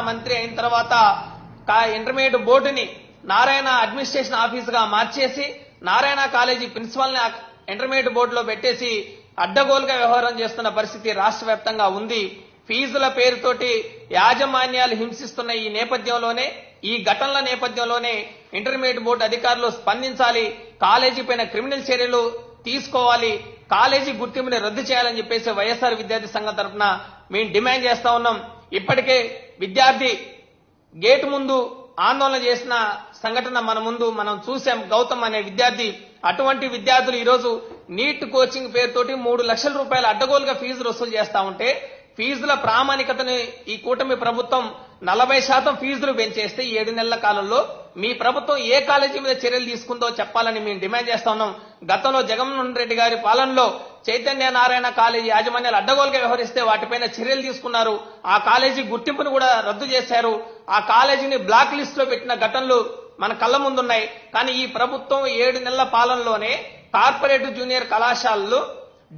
మంత్రి అయిన తర్వాత ఇంటర్మీడియట్ బోర్డుని నారాయణ అడ్మినిస్ట్రేషన్ ఆఫీస్గా మార్చేసి నారాయణ కాలేజీ ప్రిన్సిపల్ని ఇంటర్మీడియట్ బోర్డులో పెట్టేసి అడ్డగోలుగా వ్యవహారం చేస్తున్న పరిస్థితి రాష్ట్ర వ్యాప్తంగా ఉంది. ఫీజుల పేరుతోటి యాజమాన్యాలు హింసిస్తున్న ఈ నేపథ్యంలోనే ఈ ఘటనల నేపథ్యంలోనే ఇంటర్మీడియట్ బోర్డు అధికారులు స్పందించాలి కాలేజీ పైన క్రిమినల్ చర్యలు తీసుకోవాలి కాలేజీ గుర్తింపుని రద్దు చేయాలని చెప్పేసి వైఎస్ఆర్ విద్యార్థి సంఘం తరఫున మేము డిమాండ్ చేస్తా ఉన్నాం. ఇప్పటికే విద్యార్థి గేటు ముందు ఆందోళన చేసిన సంఘటన మన ముందు మనం చూసాం. గౌతమ్ అనే విద్యార్థి అటువంటి విద్యార్థులు ఈరోజు నీట్ కోచింగ్ పేరుతోటి మూడు లక్షల రూపాయల అడ్డగోలుగా ఫీజులు వసూలు చేస్తా ఉంటే ఫీజుల ప్రామాణికతని ఈ కూటమి ప్రభుత్వం నలభై శాతం ఫీజులు పెంచేస్తే ఏడు నెలల కాలంలో మీ ప్రభుత్వం ఏ కాలేజీ మీద చర్యలు తీసుకుందో చెప్పాలని మేము డిమాండ్ చేస్తా ఉన్నాం. గతంలో జగన్మోహన్ రెడ్డి గారి పాలనలో చైతన్య నారాయణ కాలేజీ యాజమాన్యాలు అడ్డగోలుగా వ్యవహరిస్తే వాటిపైన చర్యలు తీసుకున్నారు. ఆ కాలేజీ గుర్తింపును కూడా రద్దు చేశారు. ఆ కాలేజీని బ్లాక్ లిస్ట్లో పెట్టిన ఘటనలు మన కళ్ళ ముందున్నాయి. కానీ ఈ ప్రభుత్వం ఏడు నెలల పాలనలోనే కార్పొరేట్ జూనియర్ కళాశాలలు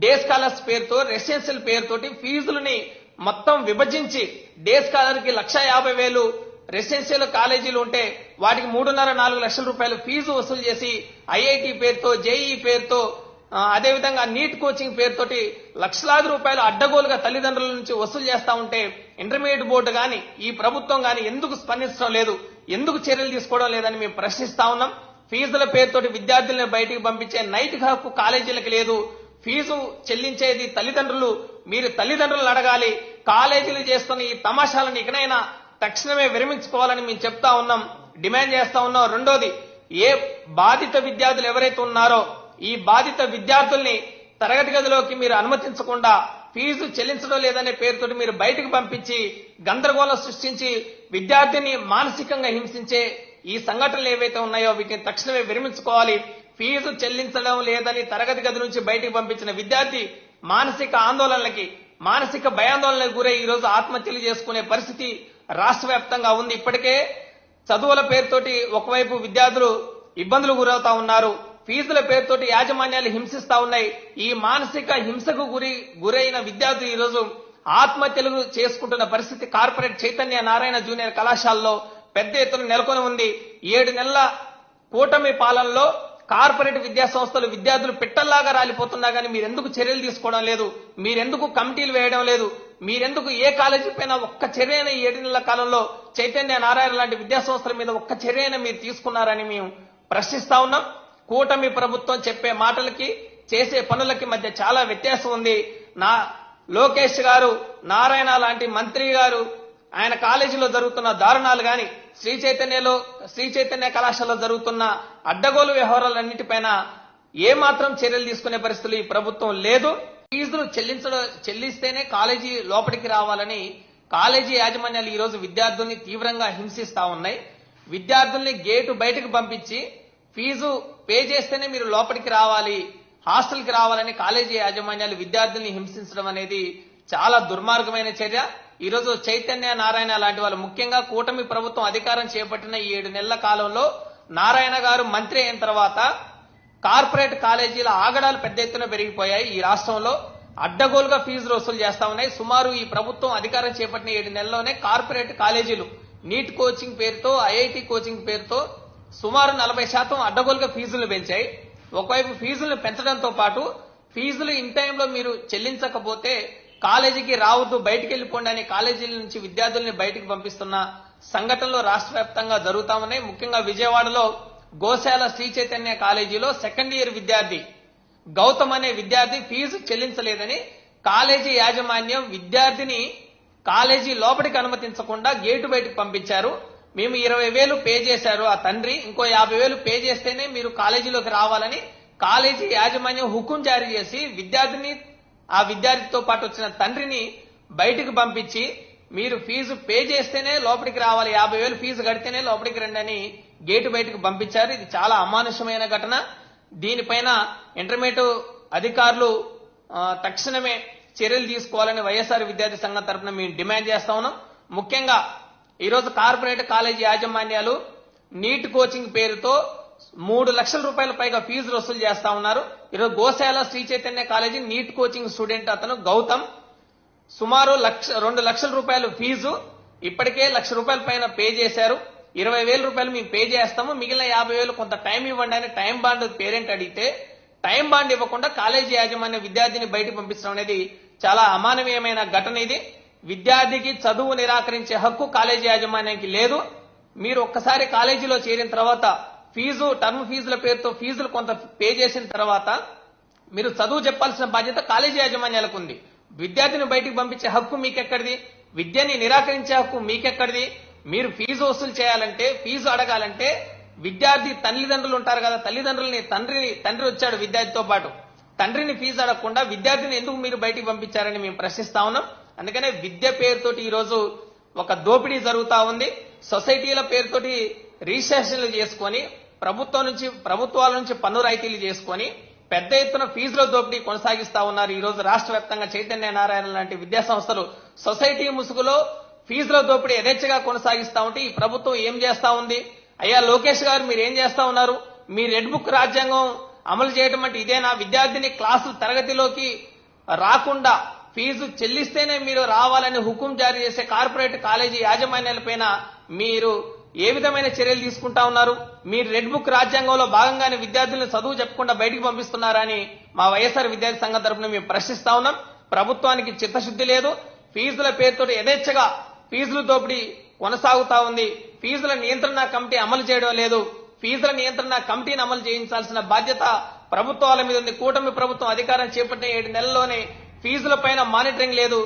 డే స్కాలర్స్ పేరుతో రెసిడెన్షియల్ పేరుతోటి ఫీజులని మొత్తం విభజించి డే స్కాలర్కి లక్ష యాభై వేలు రెసిడెన్షియల్ కాలేజీలు ఉంటే వాటికి మూడున్నర నాలుగు లక్షల రూపాయలు ఫీజు వసూలు చేసి ఐఐటి పేరుతో జేఈ పేరుతో అదేవిధంగా నీట్ కోచింగ్ పేరుతోటి లక్షలాది రూపాయలు అడ్డగోలుగా తల్లిదండ్రుల నుంచి వసూలు చేస్తా ఉంటే ఇంటర్మీడియట్ బోర్డు కానీ ఈ ప్రభుత్వం కానీ ఎందుకు స్పందించడం లేదు? ఎందుకు చర్యలు తీసుకోవడం లేదని మేము ప్రశ్నిస్తా ఉన్నాం. ఫీజుల పేరుతోటి విద్యార్థులను బయటికి పంపించే నైతిక హక్కు కాలేజీలకు లేదు. ఫీజు చెల్లించేది తల్లిదండ్రులు. మీరు తల్లిదండ్రులను అడగాలి. కాలేజీలు చేస్తున్న ఈ తమాషాలను ఇకనైనా తక్షణమే విరమించుకోవాలని మేము చెప్తా ఉన్నాం. డిమాండ్ చేస్తా ఉన్నాం. రెండోది ఏ బాధిత విద్యార్థులు ఎవరైతే ఉన్నారో ఈ బాధిత విద్యార్థుల్ని తరగతి గదిలోకి మీరు అనుమతించకుండా ఫీజు చెల్లించడం లేదనే పేరుతో మీరు బయటకు పంపించి గందరగోళం సృష్టించి విద్యార్థిని మానసికంగా హింసించే ఈ సంఘటనలు ఏవైతే ఉన్నాయో వీటిని తక్షణమే విరమించుకోవాలి. ఫీజు చెల్లించడం లేదని తరగతి గది నుంచి బయటకు పంపించిన విద్యార్థి మానసిక ఆందోళనలకి మానసిక భయాందోళనలకు గురై ఈ రోజు ఆత్మహత్యలు చేసుకునే పరిస్థితి రాష్ట్ర వ్యాప్తంగా ఉంది. ఇప్పటికే చదువుల పేరుతోటి ఒకవైపు విద్యార్థులు ఇబ్బందులు గురవుతా ఉన్నారు. ఫీజుల పేరుతోటి యాజమాన్యాలు హింసిస్తా ఉన్నాయి. ఈ మానసిక హింసకు గురి గురైన విద్యార్థులు ఈరోజు ఆత్మహత్యలు చేసుకుంటున్న పరిస్థితి కార్పొరేట్ చైతన్య నారాయణ జూనియర్ కళాశాలలో పెద్ద ఎత్తున నెలకొని ఉంది ఏడు నెలల కూటమి పాలనలో కార్పొరేట్ విద్యా సంస్థలు విద్యార్థులు పిట్టల్లాగా రాలిపోతున్నా కానీ మీరెందుకు చర్యలు తీసుకోవడం లేదు? మీరెందుకు కమిటీలు వేయడం లేదు? మీరెందుకు ఏ కాలేజీ పైన ఒక్క చర్య ఏడు నెలల కాలంలో చైతన్య నారాయణ లాంటి విద్యా సంస్థల మీద ఒక్క చర్యనే మీరు తీసుకున్నారని మేము ప్రశ్నిస్తా ఉన్నాం. కూటమి ప్రభుత్వం చెప్పే మాటలకి చేసే పనులకి మధ్య చాలా వ్యత్యాసం ఉంది. నా లోకేష్ గారు నారాయణ లాంటి మంత్రి గారు ఆయన కాలేజీలో జరుగుతున్న దారుణాలు గాని శ్రీ చైతన్యలో శ్రీ చైతన్య కళాశాలలో జరుగుతున్న అడ్డగోలు వ్యవహారాలన్నిటిపైన ఏ మాత్రం చర్యలు తీసుకునే పరిస్థితులు ఈ ప్రభుత్వం లేదు. ఫీజులు చెల్లించడం చెల్లిస్తేనే కాలేజీ లోపలికి రావాలని కాలేజీ యాజమాన్యాలు ఈ రోజు విద్యార్థుల్ని తీవ్రంగా హింసిస్తా ఉన్నాయి. విద్యార్థుల్ని గేటు బయటకు పంపించి ఫీజు పే చేస్తేనే మీరు లోపలికి రావాలి హాస్టల్కి రావాలని కాలేజీ యాజమాన్యాలు విద్యార్థుల్ని హింసించడం అనేది చాలా దుర్మార్గమైన చర్య. ఈరోజు చైతన్య నారాయణ లాంటి వాళ్ళు ముఖ్యంగా కూటమి ప్రభుత్వం అధికారం చేపట్టిన ఈ ఏడు నెలల కాలంలో నారాయణ గారు మంత్రి అయిన తర్వాత కార్పొరేట్ కాలేజీల ఆగడాలు పెద్ద ఎత్తున పెరిగిపోయాయి. ఈ రాష్ట్రంలో అడ్డగోలుగా ఫీజులు వసూలు చేస్తా ఉన్నాయి. సుమారు ఈ ప్రభుత్వం అధికారం చేపట్టిన ఏడు నెలల్లోనే కార్పొరేట్ కాలేజీలు నీట్ కోచింగ్ పేరుతో ఐఐటి కోచింగ్ పేరుతో సుమారు నలభై శాతం అడ్డగోలుగా ఫీజులు పెంచాయి. ఒకవైపు ఫీజులను పెంచడంతో పాటు ఫీజులు ఇన్ టైంలో మీరు చెల్లించకపోతే కాలేజీకి రావద్దు బయటికి వెళ్ళిపోండి అని కాలేజీల నుంచి విద్యార్థుల్ని బయటికి పంపిస్తున్న సంఘటనలు రాష్ట్ర వ్యాప్తంగా జరుగుతా ఉన్నాయి. ముఖ్యంగా విజయవాడలో గోశాల శ్రీ చైతన్య కాలేజీలో సెకండ్ ఇయర్ విద్యార్థి గౌతమ్ అనే విద్యార్థి ఫీజు చెల్లించలేదని కాలేజీ యాజమాన్యం విద్యార్థిని కాలేజీ లోపలికి అనుమతించకుండా గేటు బయటకు పంపించారు. మేము ఇరవై వేలు పే చేశారు ఆ తండ్రి. ఇంకో యాభై వేలు పే చేస్తేనే మీరు కాలేజీలోకి రావాలని కాలేజీ యాజమాన్యం హుకుం జారీ చేసి విద్యార్థిని ఆ విద్యార్థితో పాటు వచ్చిన తండ్రిని బయటకు పంపించి మీరు ఫీజు పే చేస్తేనే లోపలికి రావాలి యాభై వేలు ఫీజు కడితేనే లోపలికి రండి అని గేటు బయటకు పంపించారు. ఇది చాలా అమానుషమైన ఘటన. దీనిపైన ఇంటర్మీడియట్ అధికారులు తక్షణమే చర్యలు తీసుకోవాలని వైఎస్ఆర్ విద్యార్థి సంఘం తరపున మేము డిమాండ్ చేస్తా ఉన్నాం. ముఖ్యంగా ఈరోజు కార్పొరేట్ కాలేజీ యాజమాన్యాలు నీట్ కోచింగ్ పేరుతో మూడు లక్షల రూపాయల పైగా ఫీజులు వసూలు చేస్తా ఉన్నారు. ఈరోజు Goshala Sri Chaitanya college NEET coaching student అతను గౌతమ్. సుమారు లక్ష రెండు లక్షల రూపాయలు ఫీజు. ఇప్పటికే లక్ష రూపాయల పైన పే చేశారు. ఇరవై వేల రూపాయలు మేము పే చేస్తాము. మిగిలిన యాభై వేలు కొంత టైం ఇవ్వండి అని టైం బాండ్ పేరెంట్ అడిగితే టైం బాండ్ ఇవ్వకుండా కాలేజీ యాజమాన్య విద్యార్థిని బయటకు పంపించడం అనేది చాలా అమానవీయమైన ఘటన ఇది. విద్యార్థికి చదువు నిరాకరించే హక్కు కాలేజీ యాజమాన్యానికి లేదు. మీరు ఒక్కసారి కాలేజీలో చేరిన తర్వాత ఫీజు టర్మ్ ఫీజుల పేరుతో ఫీజులు కొంత పే చేసిన తర్వాత మీరు చదువు చెప్పాల్సిన బాధ్యత కాలేజీ యాజమాన్యాలకు ఉంది. విద్యార్థిని బయటికి పంపించే హక్కు మీకెక్కడిది? విద్యని నిరాకరించే హక్కు మీకెక్కడిది? మీరు ఫీజు వసూలు చేయాలంటే ఫీజు అడగాలంటే విద్యార్థి తల్లిదండ్రులు ఉంటారు కదా తల్లిదండ్రులని తండ్రిని తండ్రి వచ్చాడు విద్యార్థితో పాటు. తండ్రిని ఫీజు అడగకుండా విద్యార్థిని ఎందుకు మీరు బయటికి పంపించారని మేము ప్రశ్నిస్తా ఉన్నాం. అందుకనే విద్య పేరుతోటి ఈరోజు ఒక దోపిడీ జరుగుతా ఉంది. సొసైటీల పేరుతోటి రిజిస్ట్రేషన్లు చేసుకొని ప్రభుత్వం నుంచి ప్రభుత్వాల నుంచి పన్ను రాయితీలు చేసుకొని పెద్ద ఎత్తున ఫీజుల దోపిడీ కొనసాగిస్తా ఉన్నారు. ఈ రోజు రాష్ట్ర వ్యాప్తంగా చైతన్య నారాయణ లాంటి విద్యా సంస్థలు సొసైటీ ముసుగులో ఫీజుల దోపిడీ యథేచ్ఛగా కొనసాగిస్తా ఉంటే ఈ ప్రభుత్వం ఏం చేస్తా ఉంది? అయ్యా లోకేష్ గారు మీరు ఏం చేస్తా ఉన్నారు? మీ రెడ్ బుక్ రాజ్యాంగం అమలు చేయడం అంటే ఇదేనా? విద్యార్థిని క్లాసు తరగతిలోకి రాకుండా ఫీజు చెల్లిస్తేనే మీరు రావాలని హుకుం జారీ చేసే కార్పొరేట్ కాలేజీ యాజమాన్యాలపైన మీరు ఏ విధమైన చర్యలు తీసుకుంటా ఉన్నారు? మీరు రెడ్ బుక్ రాజ్యాంగంలో భాగంగానే విద్యార్థులను చదువు చెప్పకుండా బయటికి పంపిస్తున్నారని మా వైఎస్ఆర్ విద్యార్థి సంఘం తరఫున మేము ప్రశ్నిస్తా ఉన్నాం. ప్రభుత్వానికి చిత్తశుద్ధి లేదు. ఫీజుల పేరుతో యథేచ్ఛగా ఫీజులు దోపిడీ కొనసాగుతా ఉంది. ఫీజుల నియంత్రణ కమిటీ అమలు చేయడం లేదు. ఫీజుల నియంత్రణ కమిటీని అమలు చేయించాల్సిన బాధ్యత ప్రభుత్వాల మీద ఉంది. కూటమి ప్రభుత్వం అధికారం చేపట్టిన ఏడు నెలల్లోనే ఫీజుల పైన మానిటరింగ్ లేదు.